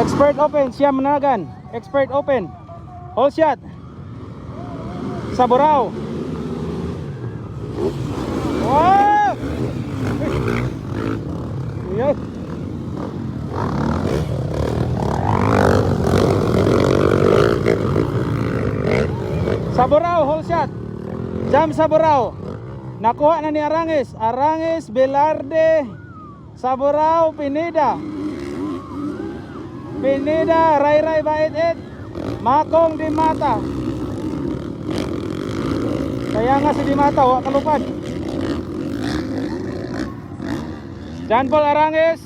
Expert open, Siam Managan. Expert open. Hold shot. Saburao. Wow! Hold shot. Jam Saburao. Nakuha na ni Arangis. Arangis, Belarde, Saburao, Pineda. Pineda, Ray Ray Bait It, Makong Dimata. Kaya nga si Dimata, wa kalupad. John Paul Arangis.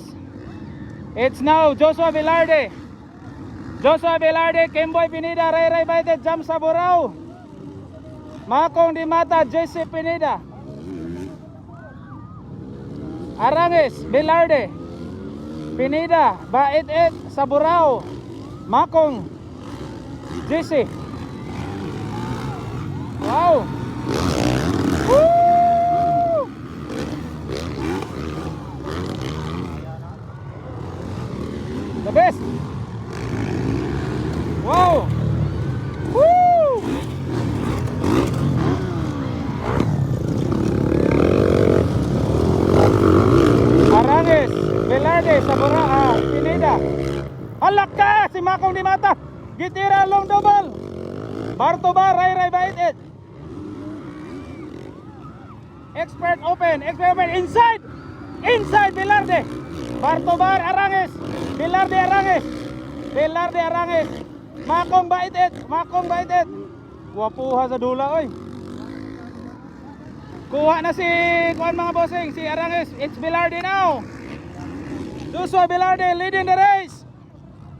It's now Joshua Velarde. Joshua Velarde, Kimboy Pineda, Ray Ray Bait It, Jam Saburao. Makong Dimata, JC Pineda. Arangis, Velarde. Pinida, Bait Et, Saburao, Makong, JC. Wow! Woo! The best! Wow! Woo! Aranges, Velarde, Sabora, ah, Pineda. Halak ka! Si Makong di mata! Gitira long double! Bartoba, Ray Ray Bait It. Expert open, expert open, inside! Inside, Velarde! Bartobar, Aranges! Velarde, Aranges! Velarde, Aranges! Makong Bait It! Makong Bait It! Wapuha sa dula, oy! Kuha na si kuan mga bossing, si Aranges. It's Velarde now. Joshua Velarde leading the race.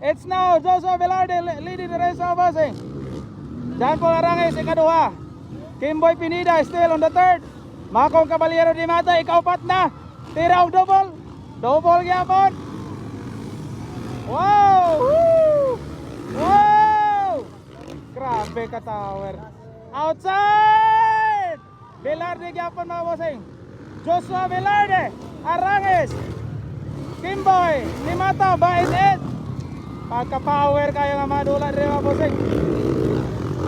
It's now Joshua Velarde le- leading the race mga bossing. John Paul Aranges ikaduha. Kimboy Pinida still on the third. Makong Caballero di Mata ikaupat na. Tira og double. Double gyapon. Wow! Woo! Wow! Grabe ka tower. Outside! Velarde gyapon mga bossing. Joshua Velarde, Aranges, Kimboy, Limata, Bait Ed. Pagka-power kayo nga madula rin mga bossing.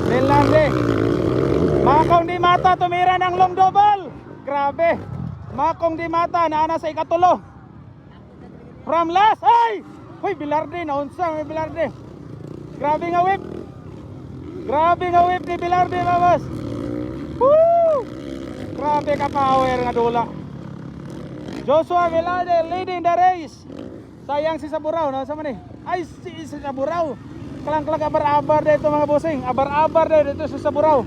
Velarde. Makong di mata tumira ng long double. Grabe. Makong di mata naana sa ikatulo. From last. Ay! Hoy, Velarde. Naunsa may Velarde. Grabe nga whip. Grabe nga whip ni Velarde mga boss. Woo! Grabe ka power nga dula. Joshua Velarde leading the race. Sayang si Saburao, nasa man eh. Ay, si Saburao. Klang-klang abar-abar dito mga bossing. Abar-abar dito si Saburao.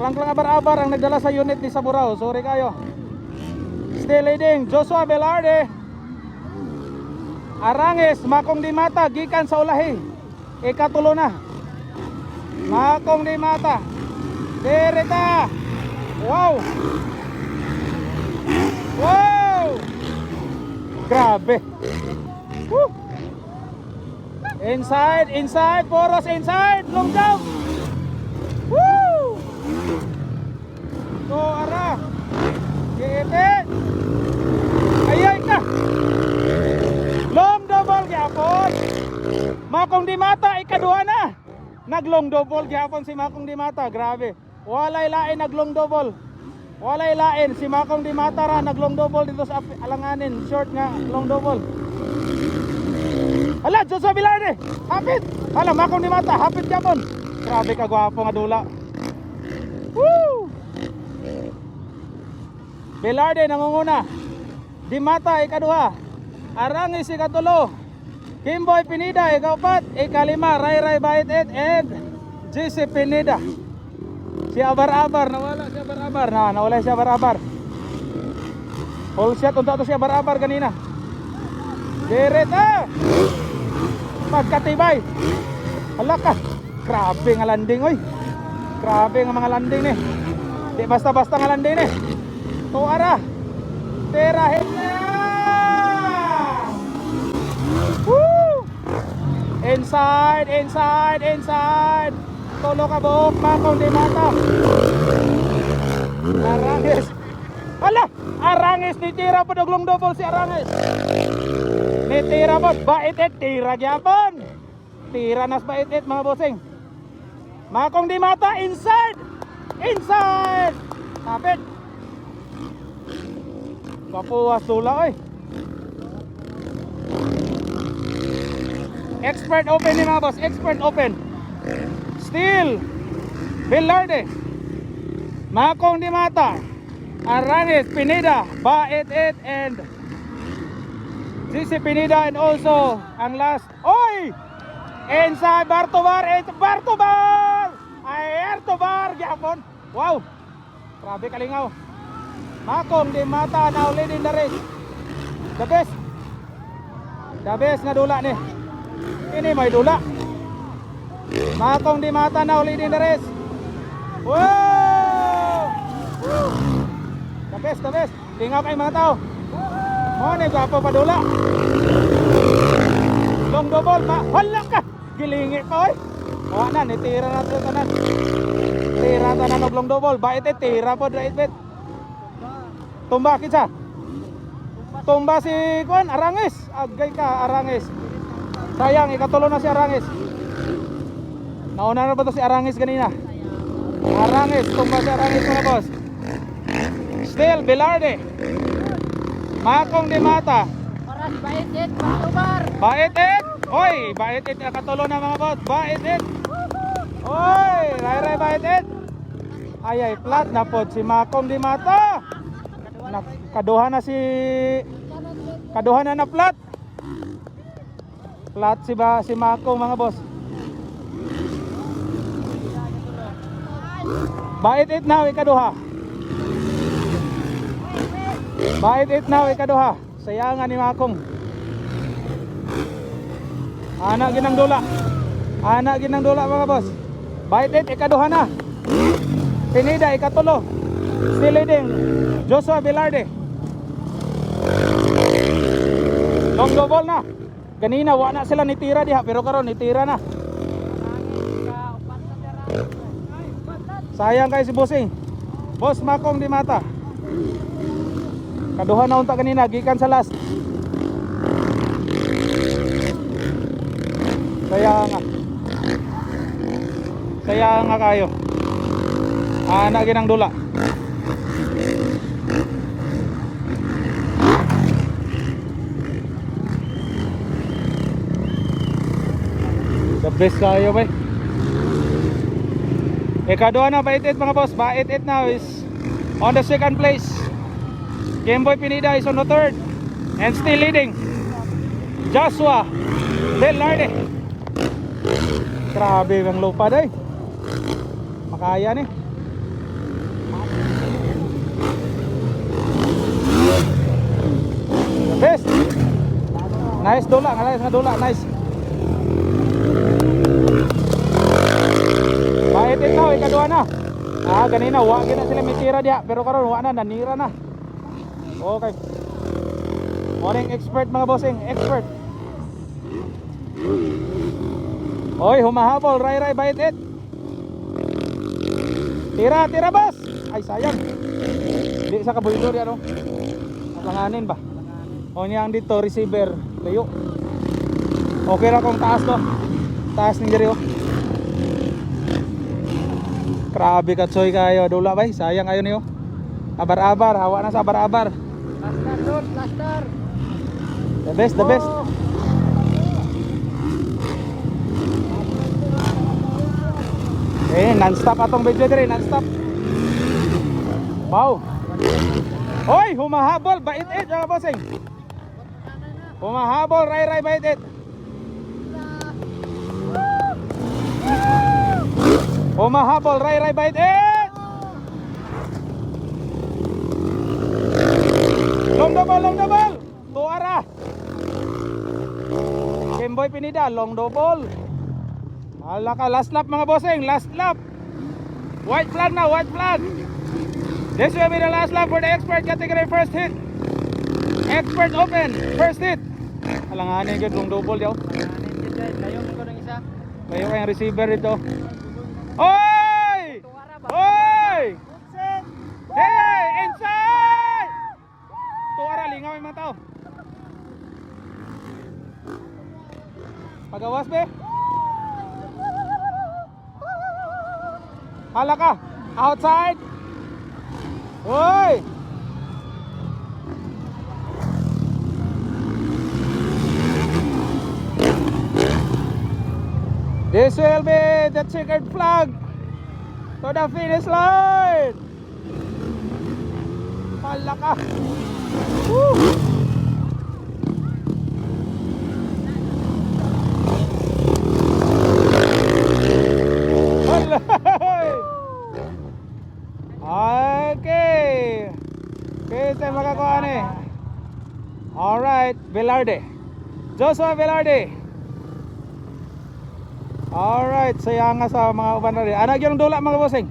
Klang-klang abar-abar ang nagdala sa unit ni Saburao. Sorry kayo. Still leading, Joshua Velarde. Aranges, Makong di mata, gikan sa ulahi. Ikatulo na. Makong di mata. Dereta. Wow! Wow! Grabe! Inside, inside, poros inside, long jump! Woo! To ara! Giipit! Ayay ka! Long double gyapon! Makong di mata, ikaduha na! Naglong double gyapon si Makong di mata, grabe! Walay lain naglong double. Walay lain si Makong di mata ra naglong double dito sa alanganin, short nga long double. Hala, Joshua Velarde. Hapit. Hala, Makong di mata, hapit gyapon. Grabe ka gwapo nga dula. Woo! Velarde nangunguna. Di mata ikaduha. Arangi si katulo. Kimboy Pinida ikaupat, ikalima Ray Ray Bait It and JC Pinida. Si Abar-Abar, nawala si Abar-Abar. Na, nawala si Abar-Abar. All shot unta to si Abar-Abar kanina. Direta! Pagkatibay. Hala ka. Grabe nga landing oy. Grabe nga mga landing ni. Di basta-basta nga landing ni. Tuara. Tirahin na! Woo! Inside, inside, inside. Tulo ka buhok, makong di mata. Arangis. Ala, Arangis, titira pa doglong double si Arangis. Ni tira po, baitit, tira gyapon. Tira nas baitit mga bossing. Makong di mata, inside! Inside! Kapit! Kapuwas tula oy. Expert open ni mga boss, expert open. Still, Velarde. Makong di mata. Aranes, Pineda, Bait It, and Sisi Pineda, and also ang last. Oy! Inside Bartobar, and Bartobar! Ay, Bartobar, gyapon. Wow! Grabe kalingaw. Makong di mata now leading the race. The best. The best nga dula ni. Ini may dula. Makong di mata now leading the race. Wow! The best, the best. Lingaw kay mga tao. Mo ni gwapo pa dula. Long double ma. Hala ka. Gilingi pa oy. Wa na ni tira na to tanan. Tira tanan og long double. Bait eh tira po right bet. Tumba kinsa? Tumba si Kuan Arangis. Agay ka Arangis. Sayang ikatulo na si Arangis. Nauna na ba to si Arangis kanina? Arangis, tumba si Arangis mga boss. Still, Velarde. Makong di mata. Paras baitit, patubar. Baitit! Oy, baitit nakatulo na mga boss. Baitit! Oy, ray ray baitit! Ay ay, flat na pod si Makong di mata. Na, kaduha na si kaduha na na flat. Flat si ba si Makong mga boss. Baitit na ikaduha. Baitit na ikaduha. Sayangan ni Makong. Anak ginang dula. Anak ginang dula mga boss. Baitit ikaduha na. Pinida ikatulo. Still leading. Joshua Velarde. Long double na. Kanina wa na sila nitira diha pero karon nitira na. Sayang kay si Bossing. Boss Makong di mata. Kaduha na unta kanina gikan sa last. Kaya nga. Kaya nga kayo. Ana ginang dula. The best kayo ba? Ikaduha na bait it mga boss. Bait it now is on the second place. Gameboy Pinida is on the third and still leading. Joshua Velarde. Grabe ang lupa day. Makaya ni. The best. Nice dula, nice nga dula, nice. Bahit ikaw, ikaduha na. Ah, ganina, wa gina sila may tira diha, pero karon wa na nanira na. Okay. Morning expert mga bossing, expert. Oy, humahabol, ray ray bait it. Tira, tira boss. Ay sayang. Di sa kabuylo di ano. Langanin ba? O niya ang dito receiver, layo. Okay ra kung taas to. Taas ning diri oh. Grabe ka tsoy kayo, dula bay, sayang ayo niyo. Abar-abar, hawa na sa abar-abar. Plaster doon, plaster. The best, the best. Oh. Eh, non-stop atong video dire, non-stop. Wow. Hoy, humahabol, bait it, mga bossing. Humahabol, ray ray bait it. Humahabol, ray ray bait it. Long double, long double. Tuara. Gameboy Pinida, long double. Hala ka, last lap mga bossing, last lap. White flag na, white flag. This will be the last lap for the expert category first hit. Expert open, first hit. Alanganin yun, long double yaw. Layo ko ng isa. Kayo kayong receiver dito. Oy! Hala ka. Outside. This will be the checkered flag to the finish line. Hala ka. Woo. Velarde. Joshua Velarde. Alright, saya nga sa mga uban na rin. Anak yung dula mga bossing.